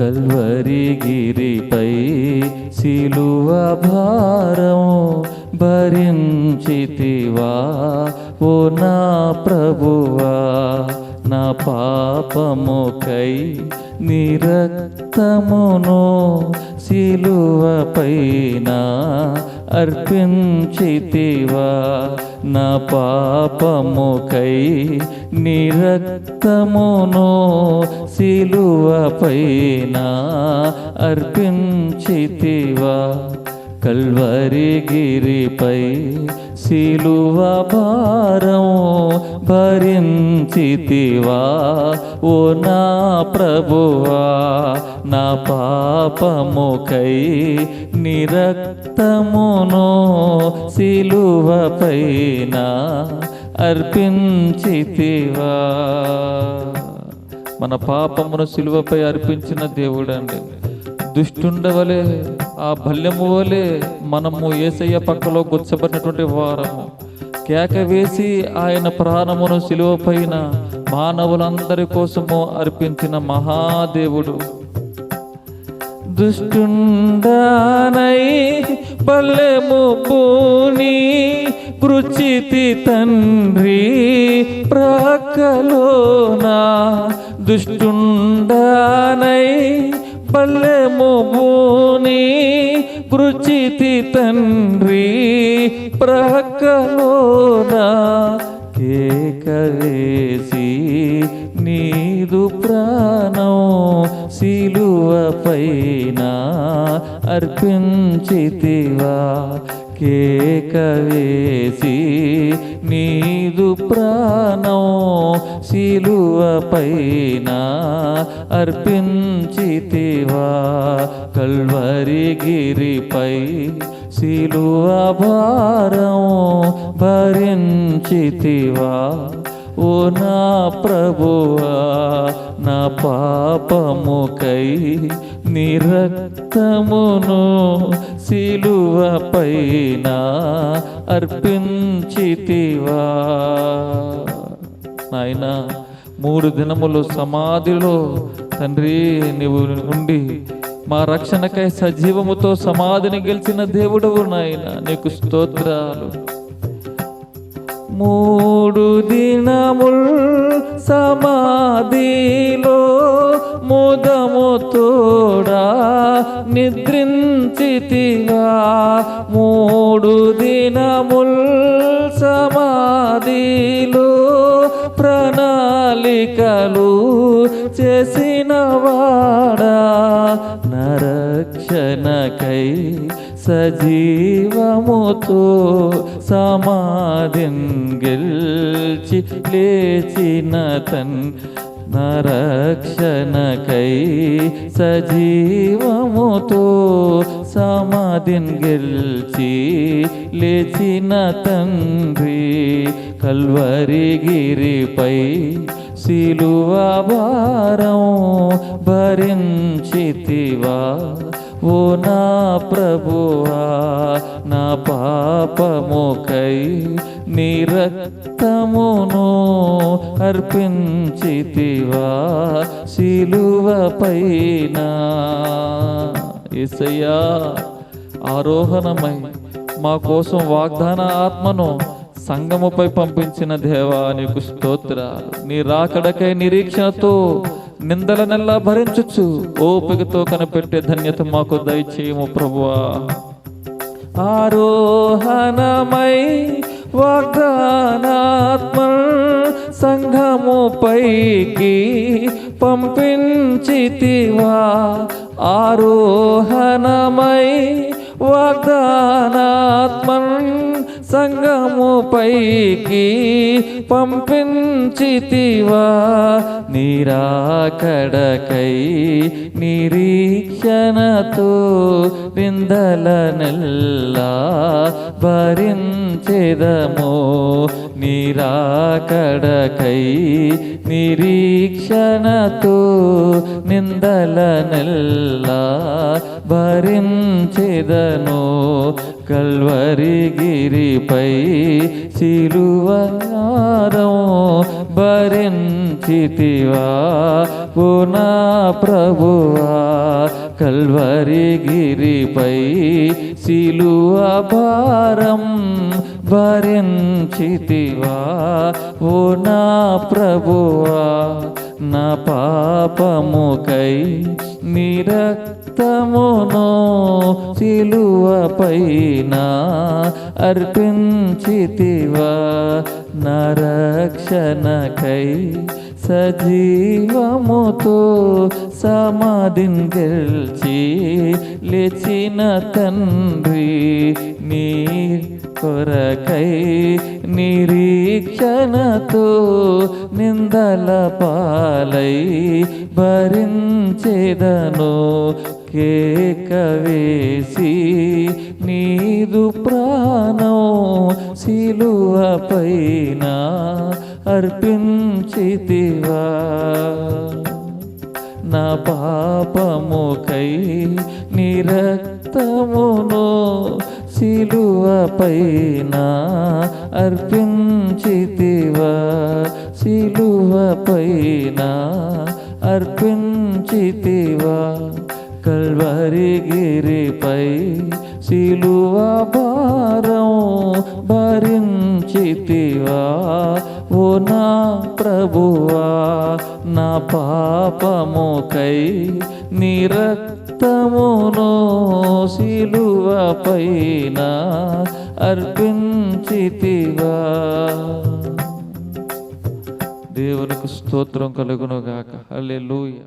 కల్వరిగిరిపై శిలువ భారం భరించితివా? ఓ నా ప్రభువా నా పాపముకై నిరక్తమును శిలువపైన అర్పించితివా నా పాపముకై నిరక్తమును శిలువపైన అర్పించితివా కల్వరి గిరిపై శిలువ భారం భరించితివా? ఓ నా ప్రభువా నా పాపముకై నిరక్తమును శిలువపైన అర్పించితివా. మన పాపమును శిలువపై అర్పించిన దేవుడండి. దుష్టుండవలే ఆ భల్యము వలె మనము ఏసయ్య పక్కలో గుచ్చబడినటువంటి వారము. కేక వేసి ఆయన ప్రాణమును శిలువపైన మానవులందరి కోసము అర్పించిన మహాదేవుడు. దుష్టుండానై పల్లెము పూని కృచితి తండ్రి ప్రక్కలోనా దుష్టుండానై పల్లెము పూని కృచితి తండ్రి ప్రక్కలోనా కేకవేసి నీదు ప్రాణం శిలువ అర్పించితివా కేకవేసి నీదు ప్రాణం శిలువ పైన అర్పించితివా కల్వరిగిరిపై శిలువ భారం భరించితివా ఓ నా ప్రభువా నా పాపముకై నిరక్తమును శీలువపైన అర్పించితివా. నాయన మూడు దినములు సమాధిలో తండ్రి నీవు ఉండి మా రక్షణకై సజీవముతో సమాధిని గెలిచిన దేవుడవు నాయన. నీకు స్తోత్రాలు. మూడు దినములు సమాధిలో ముదము తోడా నిద్రించితిగా. మూడు దినముల్ సమాధిలో ప్రణాళికలు చేసిన వాడా నరక్షణకై సజీవముతో సమాధిన్ గెల్చి లేచిన తన్ నరక్షణకై సజీవముతో సమాధిన్ గెల్చి లేచిన తండ్రి కల్వరి గిరిపై శిలువ భారం భరించితివా? ఓ నా ప్రభువా నా పాపముకై నిరక్తమును అర్పించితివా? శిలువ పైన ఎసయ్యా ఆరోహణమై మా కోసం వాగ్దాన ఆత్మను సంగముపై పంపించిన దేవా నీకు స్తోత్రాలు నీ రాకడకై నిరీక్షణతో నిందల నెల్లా భరించచ్చు ఓపికతో కనిపెట్టే ధన్యత మాకు దయచేయము ప్రభువా. ఆరోహణమై వాగ్దానాత్మ సంఘము పైకి పంపించితివా. ఆరోహణమై వాగ్దానాత్మన్ సంగముపైకి పంపించితివా? నీరాకడకై నిరీక్షణతో నిందల నెల్లా భరించెదము. నీరాకడకై నిరీక్షణతో నిందల భరించెదను కల్వరి గిరిపై శిలువనాదం భరించితివా? పునా ప్రభువా కల్వరి గిరిపై శిలువ భారం భరించితివా? ఓ నా ప్రభువా నా పాపముకై నిరక్తమును సిలువపైన అర్పించితివా నరక్షణకై సజీవముతో సమాధిని గెలిచి లేచిన తండ్రి నీ కొరకై నిరీక్షణతో నిందల పాలై భరించేదను కేక వేసి నీదు ప్రాణం శిలువ పైన అర్పించితివా. నా పాపముకై నిరక్తమును శిలువ పైన అర్పించితివా. శిలువ పైన అర్పించితివా. కల్వరి గిరిపై శిలువ భారం భరించితివా? ఓ నా ప్రభువా నా పాపముకై నిరక్తమును శిలువ పైన అర్పించితివా? దేవునికి స్తోత్రం కలుగును గాక హల్లెలూయా.